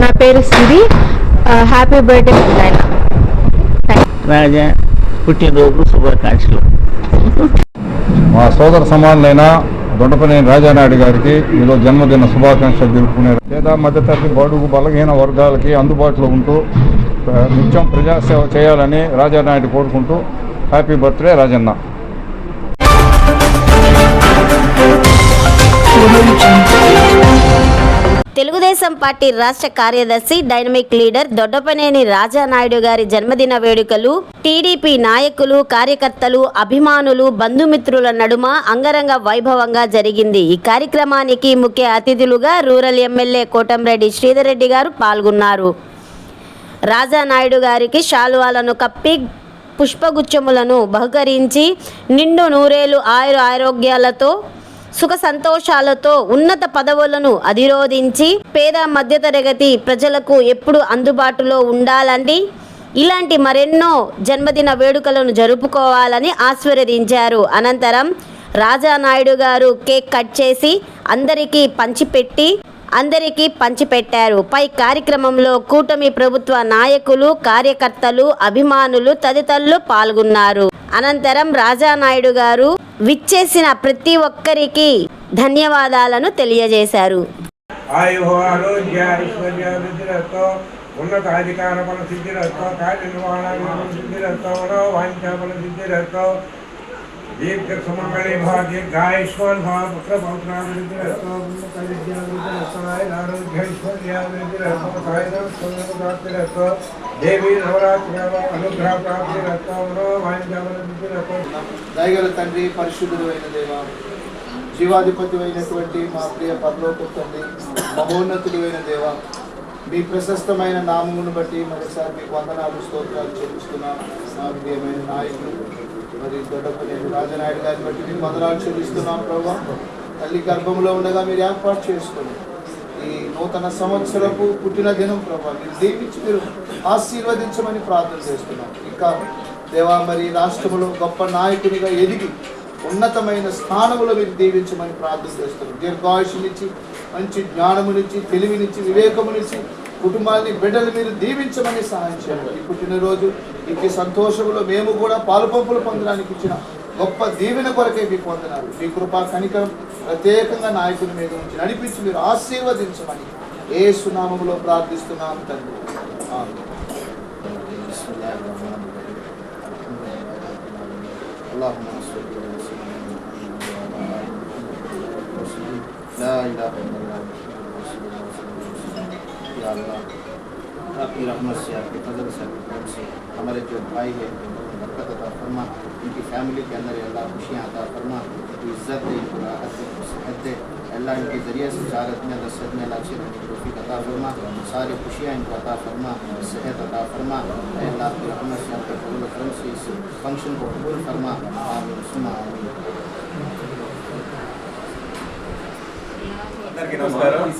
నా పేరు సిరి happy birthday రాజా పుట్టినరోజు శుభాకాంక్షలు. మా సోదర సమానులైన దొండపనేని రాజానాయుడు గారికి ఈరోజు జన్మదిన శుభాకాంక్షలు తెలుపుకునే పేద మధ్యతరగతి బడుగు బలహీన వర్గాలకి అందుబాటులో ఉంటూ నిత్యం ప్రజాసేవ చేయాలని రాజానాయుడు కోరుకుంటూ happy birthday Rajanna. Telugu Desam party రాష్ట్ర కార్యదర్శి డైనమిక్ లీడర్ దొడ్డపనేని రాజానాయుడు గారి జన్మదిన వేడుకలు టీడీపీ నాయకులు కార్యకర్తలు అభిమానులు బంధుమిత్రుల నడుమ అంగరంగ వైభవంగా జరిగింది. ఈ కార్యక్రమానికి ముఖ్య అతిథులుగా రూరల్ ఎమ్మెల్యే కోటంరెడ్డి శ్రీధర్ రెడ్డి గారు పాల్గొన్నారు. రాజానాయుడు గారికి శాలువాలను కప్పి పుష్పగుచ్చములను బహుకరించి నిండు నూరేలు ఆయుర ఆరోగ్యాలతో సుఖ సంతోషాలతో ఉన్నత పదవులను అధిరోధించి పేద మధ్యతరగతి ప్రజలకు ఎప్పుడు అందుబాటులో ఉండాలండి? ఇలాంటి మరెన్నో జన్మదిన వేడుకలను జరుపుకోవాలని ఆశీర్వదించారు. అనంతరం రాజానాయుడు గారు కేక్ కట్ చేసి అందరికీ పంచిపెట్టి అందరికీ పంచిపెట్టారు. పై కార్యక్రమంలో కూటమి ప్రభుత్వ నాయకులు కార్యకర్తలు అభిమానులు తదితరులు పాల్గొన్నారు. అనంతరం రాజానాయుడు గారు విచ్చేసిన ప్రతి ఒక్కరికి ధన్యవాదాలను తెలియజేశారు. ఆయు ఆరోగ్య ఐశ్వర్య వృద్ధిరస్తో వాణిజ్య బల సిద్ధిరస్తో కార్యనిర్వహణ సిద్ధిరస్తో వాంఛాబల సిద్ధిరస్తో దీర్ఘ సుమంగళి భవ దీర్ఘాయుష్మాన్ భవ పుత్ర పౌత్రాభివృద్ధిరస్తో ఉన్నత విద్యా వృద్ధిరస్తో దేవి నవరాత్రి అనుగ్రహ ప్రాప్తిరస్తో వాంఛాబల సిద్ధిరస్తో దయగల తండ్రి పరిశుద్ధుడు అయిన దేవ జీవాధిపతి అయినటువంటి మా ప్రియ పరలోక తండ్రి మహోన్నతుడు అయిన దేవ మీ ప్రశస్తమైన నామమును బట్టి మరోసారి మీకు వందనాలు స్తోత్రాలు చెల్లిస్తున్నాం. మా ప్రియమైన నాయకులు మరి దొడ్డపల్లి రాజనాయుడు గారిని బట్టి మీకు వందనాలు చెల్లిస్తున్నాం ప్రభావ తల్లి గర్భంలో ఉండగా మీరు ఏర్పాటు చేసుకోండి. ఈ నూతన సంవత్సరపు పుట్టిన దినం ప్రభా మీరు దీవించి మీరు ఆశీర్వదించమని ప్రార్థన చేస్తున్నాం. ఇంకా దేవా మరి రాష్ట్రంలో గొప్ప నాయకునిగా ఎదిగి ఉన్నతమైన స్థానంలో మీరు దీవించమని ప్రార్థన చేస్తున్నాం. దీర్ఘాయుషునిచ్చి మంచి జ్ఞానమునిచ్చి తెలివినిచ్చి వివేకమునిచ్చి కుటుంబాన్ని బిడ్డలు మీరు దీవించమని సహాయం చేయండి ఈ పుట్టినరోజు ఇంటి సంతోషములో మేము కూడా పాలుపంపులు పొందడానికి ఇచ్చిన గొప్ప దీవెన కొరకే మీకు పొందినారు మీ కృపా కనికరం ప్రత్యేకంగా నాయకుని మీద ఉంచి నడిపించి మీరు ఆశీర్వదించమని ఏ సునామములో ప్రార్థిస్తున్నాం తండ్రి ఆమేన్. اللهم صل على سيدنا محمد لا اله الا یا اللہ آپ کی رحمت سے آپ کے فضل سے آپ کے رحم سے ہمارے جو بھائی ہیں برکت عطا فرما ان کی فیملی کے اندر اللہ خوشیاں عطا فرما کو عزت دے ان کو صحت دے۔ اللہ ان کے ذریعے سے تجارت میں رسد میں اللہ سے توفیق عطا فرما۔ ساری خوشیاں ان کو عطا فرما صحت عطا فرما۔ اللہ آپ کی رحمت سے آپ کے فضل و کرم سے اس فنکشن کو قبول فرما۔ آمین سما آمین۔ నమస్కారం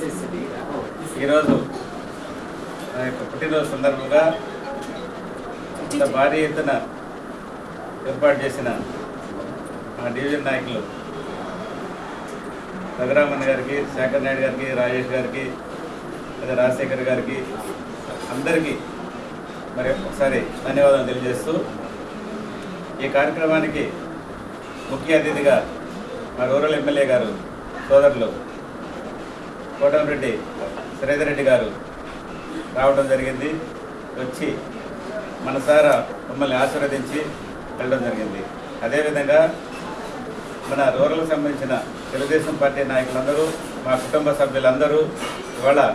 ఈరోజు నా యొక్క పుట్టినరోజు సందర్భంగా ఇంత భారీ ఎత్తున ఏర్పాటు చేసిన మా డివిజన్ నాయకులు రఘురామన్ గారికి శేఖర్ నాయుడు గారికి రాజేష్ గారికి లేదా రాజశేఖర్ గారికి అందరికీ మరి ఒకసారి ధన్యవాదాలు తెలియజేస్తూ ఈ కార్యక్రమానికి ముఖ్య అతిథిగా మా రూరల్ ఎమ్మెల్యే గారు సోదరులు కోటంరెడ్డి శ్రీధర్ రెడ్డి గారు రావడం జరిగింది. వచ్చి మనసారా మమ్మల్ని ఆశీర్వదించి వెళ్ళడం జరిగింది. అదేవిధంగా మన రూరల్కి సంబంధించిన తెలుగుదేశం పార్టీ నాయకులందరూ మా కుటుంబ సభ్యులందరూ ఇవాళ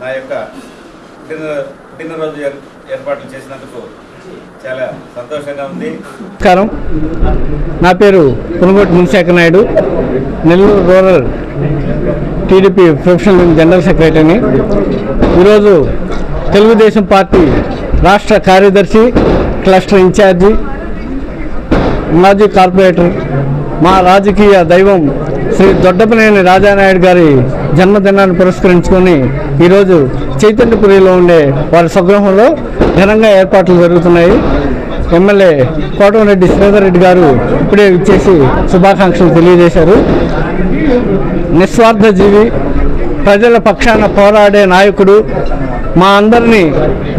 నా యొక్క పుట్టిన పుట్టినరోజు ఏర్- ఏర్పాట్లు చేసినందుకు చాలా సంతోషంగా ఉంది. నమస్కారం. నా పేరు Punugoti Munishekar Naidu. Nellore rural TDP professional general సెక్రటరీని. ఈరోజు తెలుగుదేశం పార్టీ రాష్ట్ర కార్యదర్శి క్లస్టర్ ఇన్ఛార్జి మాజీ కార్పొరేటర్ మా రాజకీయ దైవం శ్రీ దొడ్డపనేని రాజానాయుడు గారి జన్మదినాన్ని పురస్కరించుకొని ఈరోజు చైతన్యపురిలో ఉండే వారి స్వగృహంలో ఘనంగా ఏర్పాట్లు జరుగుతున్నాయి. ఎమ్మెల్యే కోటమిరెడ్డి శ్రీధర్ రెడ్డి గారు ఇప్పుడే ఇచ్చేసి శుభాకాంక్షలు తెలియజేశారు. నిస్వార్థ జీవి ప్రజల పక్షాన పోరాడే నాయకుడు మా అందరినీ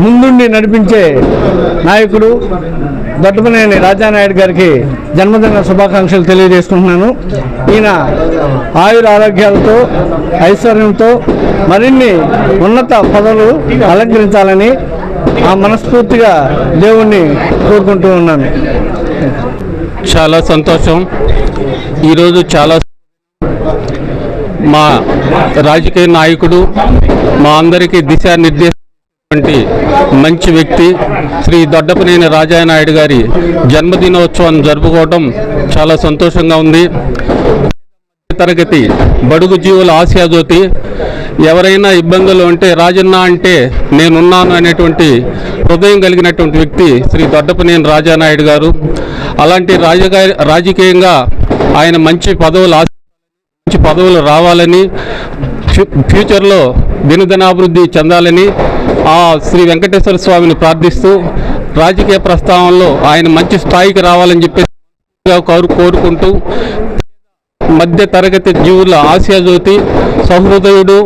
ముందుండి నడిపించే నాయకుడు దట్టుపనేని రాజానాయుడు గారికి జన్మదిన శుభాకాంక్షలు తెలియజేసుకుంటున్నాను. ఈయన ఆయుర ఆరోగ్యాలతో ఐశ్వర్యంతో మరిన్ని ఉన్నత పదవులు అలంకరించాలని ఆ మనస్ఫూర్తిగా దేవుణ్ణి కోరుకుంటూ ఉన్నాను. చాలా సంతోషం. ఈరోజు చాలా మా రాజకీయ నాయకుడు మా అందరికీ దిశానిర్దేశటువంటి మంచి వ్యక్తి శ్రీ దొడ్డపనేని రాజానాయుడు గారి జన్మదినోత్సవాన్ని జరుపుకోవడం చాలా సంతోషంగా ఉంది. తరగతి బడుగు జీవుల ఆశయాజ్యోతి ఎవరైనా ఇబ్బందులు ఉంటే రాజన్న అంటే నేనున్నాను అనేటువంటి హృదయం కలిగినటువంటి వ్యక్తి శ్రీ దొడ్డపనేని రాజానాయుడు గారు. అలాంటి రాజకీయంగా ఆయన మంచి పదవులు మంచి పదవులు రావాలని ఫ్యూచర్లో దినదినాభివృద్ధి చెందాలని ఆ శ్రీ వెంకటేశ్వర స్వామిని ప్రార్థిస్తూ రాజకీయ ప్రస్తావనలో ఆయన మంచి స్థాయికి రావాలని చెప్పేసి కోరుకుంటూ మధ్య తరగతి జీవుల ఆశయాజ్యోతి సహృదయుడు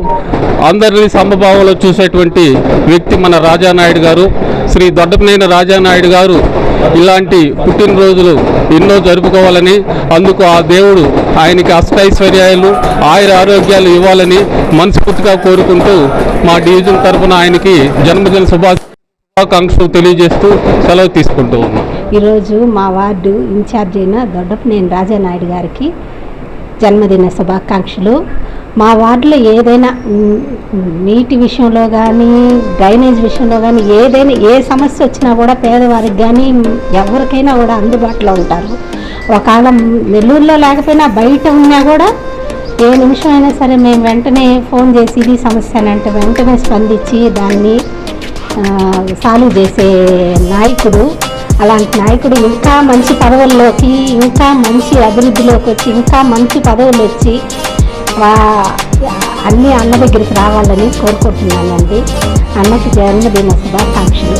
అందరినీ సమభావంలో చూసేటువంటి వ్యక్తి మన రాజానాయుడు గారు. శ్రీ దొడ్డపనేని రాజానాయుడు గారు ఇలాంటి పుట్టినరోజులు ఎన్నో జరుపుకోవాలని అందుకు ఆ దేవుడు ఆయనకి అష్టైశ్వర్యాలు ఆయుర ఆరోగ్యాలు ఇవ్వాలని మనస్ఫూర్తిగా కోరుకుంటూ మా డివిజన్ తరఫున ఆయనకి జన్మదిన శుభాకాంక్షలు తెలియజేస్తూ సెలవు తీసుకుంటూ ఉన్నాం. ఈరోజు మా వార్డు ఇన్ఛార్జ్ అయిన దొడ్డపనేని రాజానాయుడు గారికి జన్మదిన శుభాకాంక్షలు. మా వార్డులో ఏదైనా నీటి విషయంలో కానీ డ్రైనేజ్ విషయంలో కానీ ఏదైనా ఏ సమస్య వచ్చినా కూడా పేదవారికి కానీ ఎవరికైనా కూడా అందుబాటులో ఉంటారు. ఒకవేళ నెల్లూరులో లేకపోయినా బయట ఉన్నా కూడా ఏ నిమిషం అయినా సరే మేము వెంటనే ఫోన్ చేసి ఇది సమస్య అని అంటే వెంటనే స్పందించి దాన్ని సాల్వ్ చేసే నాయకుడు అలాంటి నాయకుడు ఇంకా మంచి పదవుల్లోకి ఇంకా మంచి అభివృద్ధిలోకి వచ్చి ఇంకా మంచి పదవులు వచ్చి అన్ని అన్న దగ్గరికి రావాలని కోరుకుంటున్నానండి అన్నకి జన్మదిన శుభాకాంక్షలు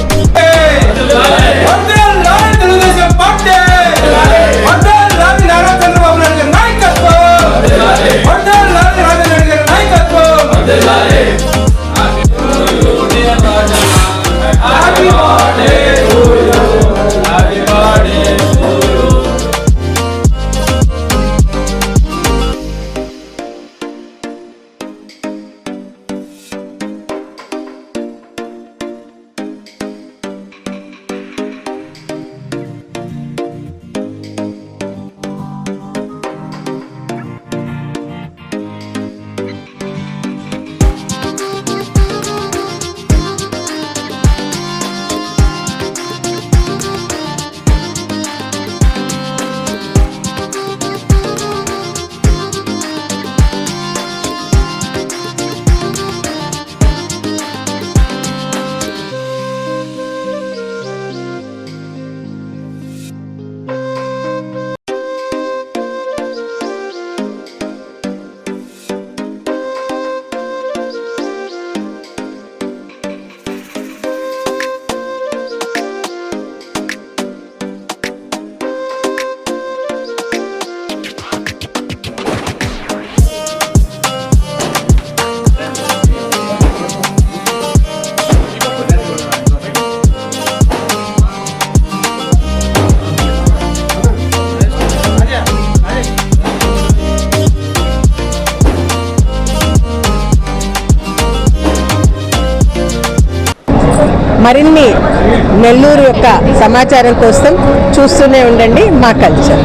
మరిన్ని నెల్లూరు యొక్క సమాచారం కోసం చూస్తూనే ఉండండి మా కల్చర్.